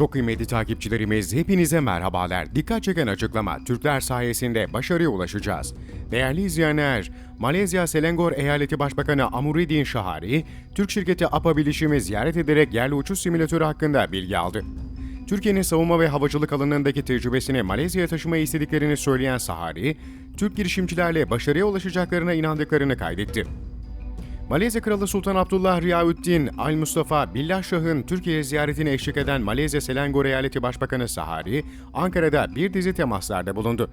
Çok kıymetli takipçilerimiz hepinize merhabalar. Dikkat çeken açıklama, Türkler sayesinde başarıya ulaşacağız. Değerli izleyenler, Malezya Selangor Eyaleti Başbakanı Amuridin Şahari, Türk şirketi APA Bilişim'i ziyaret ederek yerli uçuş simülatörü hakkında bilgi aldı. Türkiye'nin savunma ve havacılık alanındaki tecrübesini Malezya'ya taşımayı istediklerini söyleyen Sahari, Türk girişimcilerle başarıya ulaşacaklarına inandıklarını kaydetti. Malezya Kralı Sultan Abdullah Riyaüddin Al Mustafa Billah Şah'ın Türkiye ziyaretine eşlik eden Malezya Selangor Eyaleti Başbakanı Sahari, Ankara'da bir dizi temaslarda bulundu.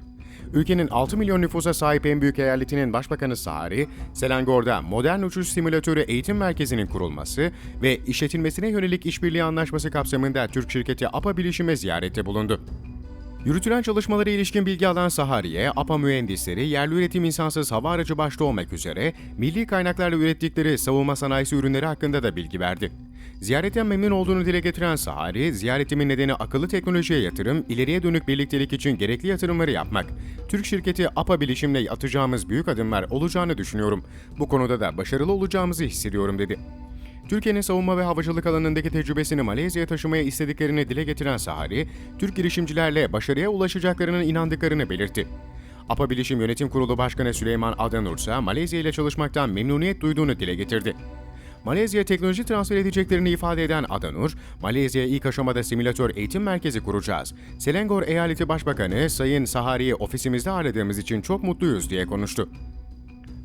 Ülkenin 6 milyon nüfusa sahip en büyük eyaletinin başbakanı Sahari, Selangor'da modern uçuş simülatörü eğitim merkezinin kurulması ve işletilmesine yönelik işbirliği anlaşması kapsamında Türk şirketi APA Bilişim'e ziyarette bulundu. Yürütülen çalışmalara ilişkin bilgi alan Sahari'ye, APA mühendisleri, yerli üretim insansız hava aracı başta olmak üzere milli kaynaklarla ürettikleri savunma sanayisi ürünleri hakkında da bilgi verdi. Ziyaretten memnun olduğunu dile getiren Sahari, ziyaretimin nedeni akıllı teknolojiye yatırım, ileriye dönük birliktelik için gerekli yatırımları yapmak. Türk şirketi APA bilişimle atacağımız büyük adımlar olacağını düşünüyorum. Bu konuda da başarılı olacağımızı hissediyorum dedi. Türkiye'nin savunma ve havacılık alanındaki tecrübesini Malezya'ya taşımaya istediklerini dile getiren Sahari, Türk girişimcilerle başarıya ulaşacaklarının inandıklarını belirtti. APA Bilişim Yönetim Kurulu Başkanı Süleyman Adanur ise Malezya ile çalışmaktan memnuniyet duyduğunu dile getirdi. Malezya'ya teknoloji transfer edeceklerini ifade eden Adanur, Malezya'ya ilk aşamada simülatör eğitim merkezi kuracağız. Selangor Eyaleti Başbakanı Sayın Sahari'yi ofisimizde ağırladığımız için çok mutluyuz diye konuştu.